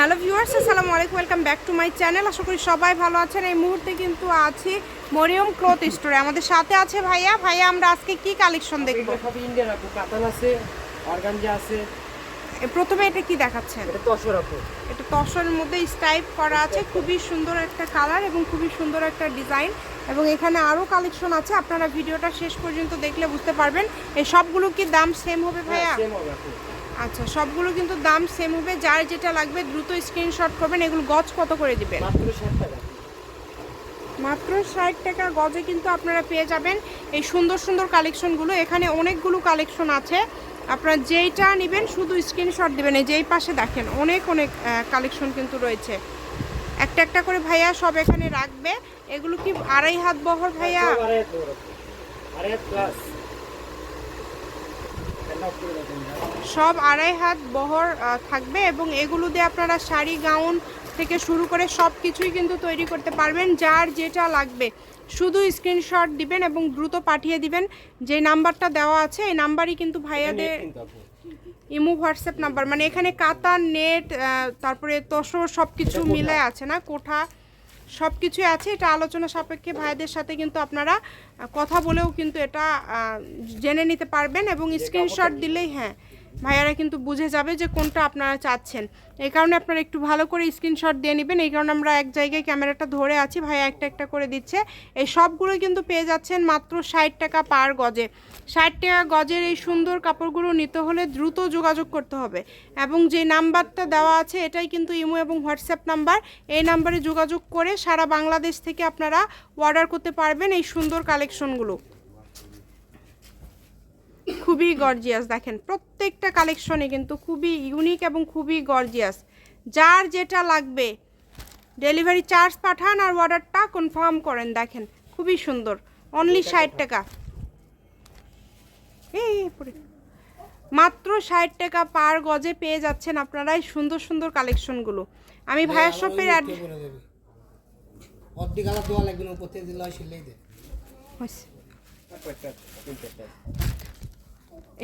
Hello viewers, আসসালামু আলাইকুম, welcome back to my channel. আশা করি সবাই ভালো আছেন। এই মুহূর্তে কিন্তু আছি মরিয়ম ক্লথ স্টোরে। আমাদের সাথে আছে ভাইয়া। ভাইয়া, আমরা আজকে কি কালেকশন দেখব? সব ইন্ডিয়ান কাতান আছে, অর্গানজা আছে প্রথমে এটা কি দেখাচ্ছেন? এটা তসর আপু। এটা তসরের মধ্যে স্টাইপ করা আছে খুবই সুন্দর একটা কালার এবং খুবই সুন্দর একটা ডিজাইন এবং এখানে আরও কালেকশন আছে আপনারা ভিডিওটা শেষ পর্যন্ত দেখলে বুঝতে পারবেন। এই সবগুলো কি দাম সেম হবে ভাইয়া? সেম হবে আপু। আচ্ছা সবগুলো কিন্তু দাম সেম হবে যার যেটা লাগবে দ্রুত স্ক্রিনশট করবেন এগুলো গজ কত করে দিবেন? মাত্র টাকা। মাত্র ষাট টাকা গজে কিন্তু আপনারা পেয়ে যাবেন এই সুন্দর সুন্দর কালেকশনগুলো এখানে অনেকগুলো কালেকশন আছে। আপনারা যেইটা নেবেন শুধু স্ক্রিনশট দিবেন। এই যেই পাশে দেখেন অনেক অনেক কালেকশন কিন্তু রয়েছে। একটা একটা করে ভাইয়া সব এখানে রাখবে। এগুলো কি আড়াই হাত বহর ভাইয়া? সব আড়াই হাত বহর থাকবে এবং এগুলো দিয়ে আপনারা শাড়ি গাউন থেকে শুরু করে সব কিছুই কিন্তু তৈরি করতে পারবেন। যার যেটা লাগবে শুধু স্ক্রিনশট দিবেন এবং দ্রুত পাঠিয়ে দিবেন। যে নাম্বারটা দেওয়া আছে এই নাম্বারই কিন্তু ভাইয়াদের। Imo WhatsApp number. মানে এখানে কাতা নেট তারপরে তসর সব কিছু মিলে আছে না? কোঠা সব কিছুই আছে। এটা আলোচনা সাপেক্ষে ভাইদের সাথে কিন্তু আপনারা কথা বলেও কিন্তু এটা জেনে নিতে পারবেন এবং স্ক্রিনশট দিলেই হ্যাঁ। ভাইয়ারা কিন্তু বুঝে যাবে যে কোনটা আপনারা চাচ্ছেন। এই কারণে আপনারা একটু ভালো করে স্ক্রিনশট দিয়ে নেবেন। এই কারণে আমরা এক জায়গায় ক্যামেরাটা ধরে আছি। ভাইয়া একটা একটা করে দিচ্ছে। এই সবগুলো কিন্তু পেয়ে যাচ্ছেন মাত্র ষাট টাকা পার গজে। ষাট টাকা গজের এই সুন্দর কাপড়গুলো নিতে হলে দ্রুত যোগাযোগ করতে হবে। এবং যে নাম্বারটা দেওয়া আছে, এটাই কিন্তু ইমো এবং হোয়াটসঅ্যাপ নাম্বার। এই নাম্বারে যোগাযোগ করে সারা বাংলাদেশ থেকে আপনারা অর্ডার করতে পারবেন এই সুন্দর কালেকশনগুলো খুবই গর্জিয়াস দেখেন প্রত্যেকটা কালেকশনে কিন্তু খুবই ইউনিক এবং খুবই গর্জিয়াস যার যেটা লাগবে ডেলিভারি চার্জ পাঠান আর অর্ডারটা কনফার্ম করেন দেখেন খুবই সুন্দর। অনলি ষাট টাকা। এই মাত্র ষাট টাকা পার গজে পেয়ে যাচ্ছেন আপনারা এই সুন্দর সুন্দর কালেকশনগুলো আমি ভাইয়ার শপের অ্যাড লাগবে না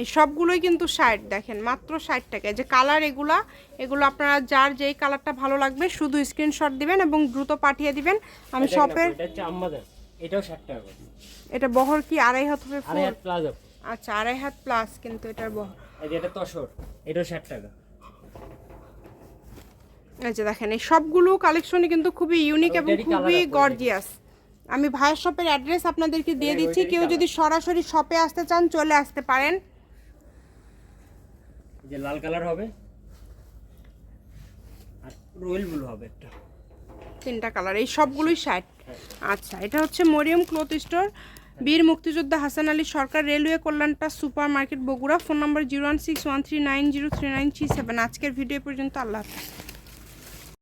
এই সবগুলোই কিন্তু ষাট দেখেন মাত্র ষাট টাকা যে কালার এগুলা এগুলো আপনারা যার যেই কালারটা ভালো লাগবে শুধু স্ক্রিনশট দিবেন এবং দ্রুত পাঠিয়ে দিবেন। আমি শপের এটা এটাও ষাট টাকা এটা বহর কি? আড়াই হাত হবে আচ্ছা আড়াই হাত প্লাস কিন্তু এটার বহর। এই যে এটা তসর এটাও ষাট টাকা। এই যে দেখেন এই সবগুলো কালেকশনই কিন্তু খুবই ইউনিক এবং খুবই গর্জিয়াস আমি ভাইয়ের শপের অ্যাড্রেস আপনাদেরকে দিয়ে হ্যাঁ, দিচ্ছি। কেউ যদি সরাসরি শপে আসতে চান চলে আসতে পারেন। যে লাল কালার হবে আর রয়েল ব্লু হবে একটা। তিনটা কালার এই সবগুলোই ষাট। আচ্ছা এটা হচ্ছে মরিয়ম ক্লথ স্টোর। বীর মুক্তিযোদ্ধা Hasan Ali Sarkar railway কল্যাণটা super market Bogura. Phone number zero one six one three nine zero three nine three seven. আজকের ভিডিও পর্যন্ত আল্লাহ হাফিজ।